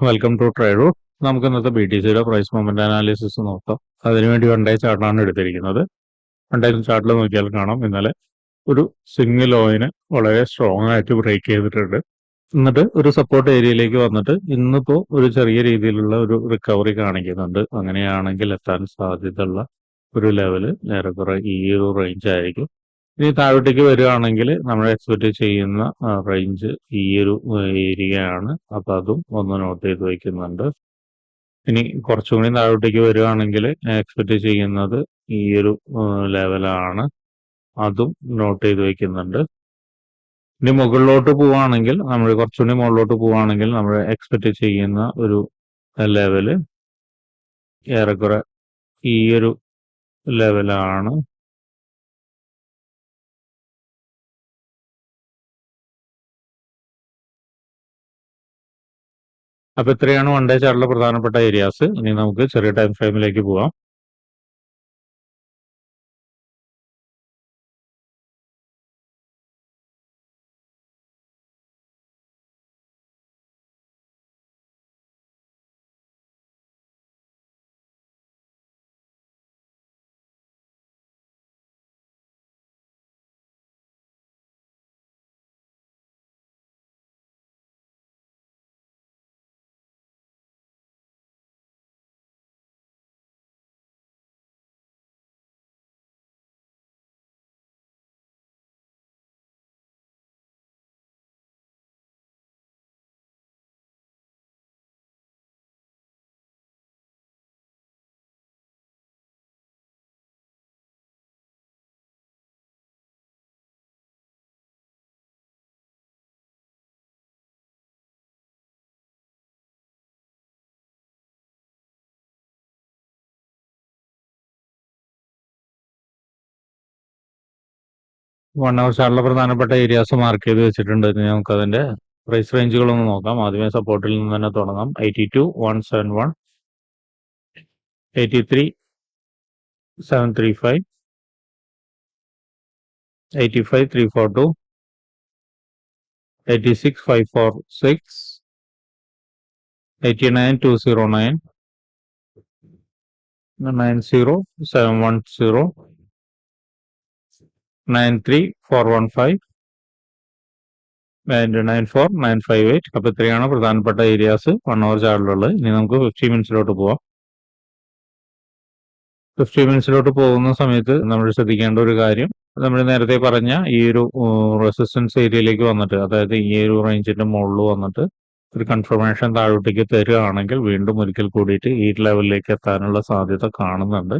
Welcome to trade നമുക്ക് ഇന്നത്തെ B T സിയുടെ പ്രൈസ് മൊമെന്റ് അനാലിസിസ് നോക്കാം. അതിനുവേണ്ടി വൺ ഡേ ചാർട്ടാണ് എടുത്തിരിക്കുന്നത്. വൺ ഡേ ചാർട്ടിൽ നോക്കിയാൽ കാണാം. ഇന്നലെ ഒരു സിംഗിൾ ഓയിന് വളരെ സ്ട്രോങ് ആയിട്ട് ബ്രേക്ക് ചെയ്തിട്ടുണ്ട്. എന്നിട്ട് ഒരു സപ്പോർട്ട് ഏരിയയിലേക്ക് വന്നിട്ട് ഇന്നിപ്പോ ഒരു ചെറിയ രീതിയിലുള്ള ഒരു റിക്കവറി കാണിക്കുന്നുണ്ട്. അങ്ങനെയാണെങ്കിൽ എത്താൻ സാധ്യതയുള്ള ഒരു ലെവൽ ഏറെക്കുറെ ഈ ഒരു റേഞ്ച് ആയിരിക്കും. ഇനി താഴോട്ടേക്ക് വരികയാണെങ്കിൽ നമ്മൾ എക്സ്പെക്ട് ചെയ്യുന്ന റേഞ്ച് ഈ ഒരു ഏരിയ ആണ് അപ്പൊ അതും ഒന്ന് നോട്ട് ചെയ്ത് വയ്ക്കുന്നുണ്ട് ഇനി കുറച്ചും കൂടി താഴോട്ടേക്ക് വരികയാണെങ്കിൽ എക്സ്പെക്ട് ചെയ്യുന്നത് ഈ ഒരു ലെവലാണ് അതും നോട്ട് ചെയ്ത് വയ്ക്കുന്നുണ്ട് ഇനി മുകളിലോട്ട് പോവുകയാണെങ്കിൽ നമ്മൾ കുറച്ചുകൂടി മുകളിലോട്ട് പോവുകയാണെങ്കിൽ നമ്മൾ എക്സ്പെക്ട് ചെയ്യുന്ന ഒരു ലെവൽ ഏറെക്കുറെ ഈ ഒരു ലെവലാണ് അപ്പൊ ഇത്രയാണ് വൺ ഡേ ചാർട്ടിലെ പ്രധാനപ്പെട്ട ഏരിയാസ് ഇനി നമുക്ക് ചെറിയ ടൈം ഫ്രെയിമിലേക്ക് പോവാം. വൺ അവർ ചാർട്ടിലെ പ്രധാനപ്പെട്ട ഏരിയാസ് മാർക്ക് ചെയ്ത് വെച്ചിട്ടുണ്ട്. നമുക്ക് അതിന്റെ പ്രൈസ് റേഞ്ചുകളൊന്ന് നോക്കാം. ആദ്യമേ സപ്പോർട്ടിൽ നിന്ന് തന്നെ തുടങ്ങാം. Eighty two one seven one eighty three seven three five eighty five three four two eighty six five four six eighty nine two zero nine nine zero seven one zero nine three four one five. And nine four nine five eight. അപ്പൊ ഇത്രയാണ് പ്രധാനപ്പെട്ട areas one hour ചാർട്ടിലുള്ളത് ഇനി നമുക്ക് fifty മിനിറ്റ്സിലോട്ട് പോവാം. Fifty മിനിറ്റ്സിലോട്ട് പോകുന്ന സമയത്ത് നമ്മൾ ശ്രദ്ധിക്കേണ്ട ഒരു കാര്യം നമ്മൾ നേരത്തെ പറഞ്ഞ ഈ ഒരു റെസിസ്റ്റൻസ് ഏരിയയിലേക്ക് വന്നിട്ട് അതായത് ഈ ഒരു റേഞ്ചിന്റെ മുകളിൽ വന്നിട്ട് ഒരു കൺഫർമേഷൻ താഴോട്ടേക്ക് തരികയാണെങ്കിൽ വീണ്ടും ഒരിക്കൽ കൂടിയിട്ട് ഈ ലെവലിലേക്ക് എത്താനുള്ള സാധ്യത കാണുന്നുണ്ട്.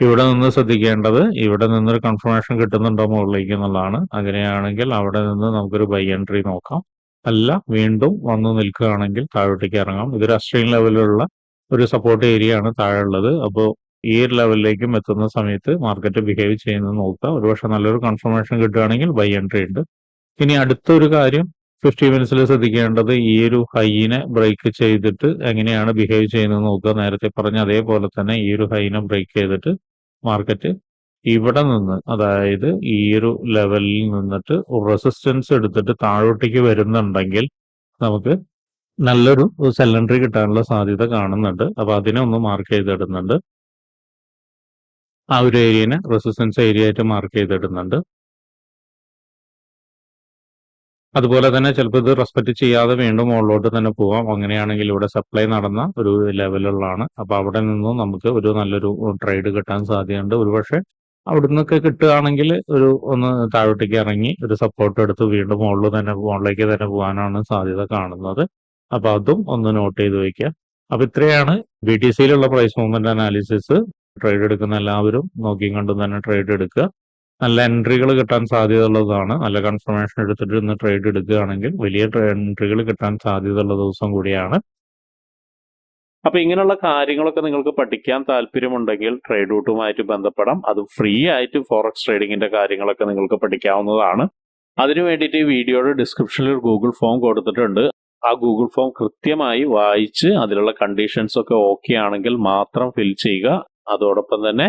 ഇവിടെ നിന്ന് ശ്രദ്ധിക്കേണ്ടത് ഇവിടെ നിന്നൊരു കൺഫർമേഷൻ കിട്ടുന്നുണ്ടോ മുകളിലേക്ക് എന്നുള്ളതാണ്. അങ്ങനെയാണെങ്കിൽ അവിടെ നിന്ന് നമുക്കൊരു ബൈ എൻട്രി നോക്കാം. അല്ല വീണ്ടും വന്നു നിൽക്കുകയാണെങ്കിൽ താഴോട്ടേക്ക് ഇറങ്ങാം. ഇതൊരു അസ്ട്രീം ലെവലിലുള്ള ഒരു സപ്പോർട്ട് ഏരിയ ആണ് താഴെ ഉള്ളത് അപ്പോൾ ഈ ഒരു ലെവലിലേക്കും എത്തുന്ന സമയത്ത് മാർക്കറ്റ് ബിഹേവ് ചെയ്യുന്നത് നോക്കുക. ഒരുപക്ഷെ നല്ലൊരു കൺഫർമേഷൻ കിട്ടുകയാണെങ്കിൽ ബൈ എൻട്രി ഉണ്ട്. ഇനി അടുത്തൊരു കാര്യം ഫിഫ്റ്റി മിനിറ്റ്സിൽ ശ്രദ്ധിക്കേണ്ടത് ഈ ഒരു ഹൈനെ ബ്രേക്ക് ചെയ്തിട്ട് എങ്ങനെയാണ് ബിഹേവ് ചെയ്യുന്നത് നോക്കുക. നേരത്തെ പറഞ്ഞ അതേപോലെ തന്നെ ഈ ഒരു ഹൈനെ ബ്രേക്ക് ചെയ്തിട്ട് മാർക്കറ്റ് ഇവിടെ നിന്ന് അതായത് ഈ ഒരു ലെവലിൽ നിന്നിട്ട് റെസിസ്റ്റൻസ് എടുത്തിട്ട് താഴോട്ടേക്ക് വരുന്നുണ്ടെങ്കിൽ നമുക്ക് നല്ലൊരു സെലണ്ടറി കിട്ടാനുള്ള സാധ്യത കാണുന്നുണ്ട്. അപ്പൊ അതിനെ ഒന്ന് മാർക്ക് ചെയ്തിടുന്നുണ്ട് ആ ഒരു ഏരിയനെ റെസിസ്റ്റൻസ് ഏരിയ ആയിട്ട് മാർക്ക് ചെയ്തിടുന്നുണ്ട് അതുപോലെ തന്നെ ചിലപ്പോൾ ഇത് റെസ്പെക്ട് ചെയ്യാതെ വീണ്ടും മുകളിലോട്ട് തന്നെ പോവാം. അങ്ങനെയാണെങ്കിൽ ഇവിടെ സപ്ലൈ നടന്ന ഒരു ലെവലുള്ളതാണ് അപ്പോൾ അവിടെ നിന്നും നമുക്ക് ഒരു നല്ലൊരു ട്രേഡ് കിട്ടാൻ സാധ്യതയുണ്ട്. ഒരുപക്ഷെ അവിടെ നിന്നൊക്കെ കിട്ടുകയാണെങ്കിൽ ഒരു ഒന്ന് താഴോട്ടേക്ക് ഇറങ്ങി ഒരു സപ്പോർട്ട് എടുത്ത് വീണ്ടും മുകളിൽ തന്നെ മുകളിലേക്ക് തന്നെ പോകാനാണ് സാധ്യത കാണുന്നത്. അപ്പൊ അതും ഒന്ന് നോട്ട് ചെയ്ത് വയ്ക്കുക അപ്പൊ ഇത്രയാണ് ബി ടി സിയിലുള്ള പ്രൈസ് മൂവ്മെന്റ് അനാലിസിസ് ട്രേഡ് എടുക്കുന്ന എല്ലാവരും നോക്കിയും കണ്ടും തന്നെ ട്രേഡ് എടുക്കുക. നല്ല എൻട്രികൾ കിട്ടാൻ സാധ്യത ഉള്ളതാണ് നല്ല കൺഫർമേഷൻ എടുത്തിട്ട് ഇന്ന് ട്രേഡ് എടുക്കുകയാണെങ്കിൽ വലിയ എൻട്രികൾ കിട്ടാൻ സാധ്യതയുള്ള ദിവസം കൂടിയാണ്. അപ്പൊ ഇങ്ങനെയുള്ള കാര്യങ്ങളൊക്കെ നിങ്ങൾക്ക് പഠിക്കാൻ താല്പര്യമുണ്ടെങ്കിൽ ട്രേഡ് റൂട്ടുമായിട്ട് ബന്ധപ്പെടാം. അത് ഫ്രീ ആയിട്ട് ഫോറക്സ് ട്രേഡിങ്ങിന്റെ കാര്യങ്ങളൊക്കെ നിങ്ങൾക്ക് പഠിക്കാവുന്നതാണ്. അതിനു വേണ്ടിയിട്ട് ഈ വീഡിയോയുടെ ഡിസ്ക്രിപ്ഷനിൽ ഒരു ഗൂഗിൾ ഫോം കൊടുത്തിട്ടുണ്ട്. ആ ഗൂഗിൾ ഫോം കൃത്യമായി വായിച്ച് അതിലുള്ള കണ്ടീഷൻസ് ഒക്കെ ഓക്കെ ആണെങ്കിൽ മാത്രം ഫിൽ ചെയ്യുക. അതോടൊപ്പം തന്നെ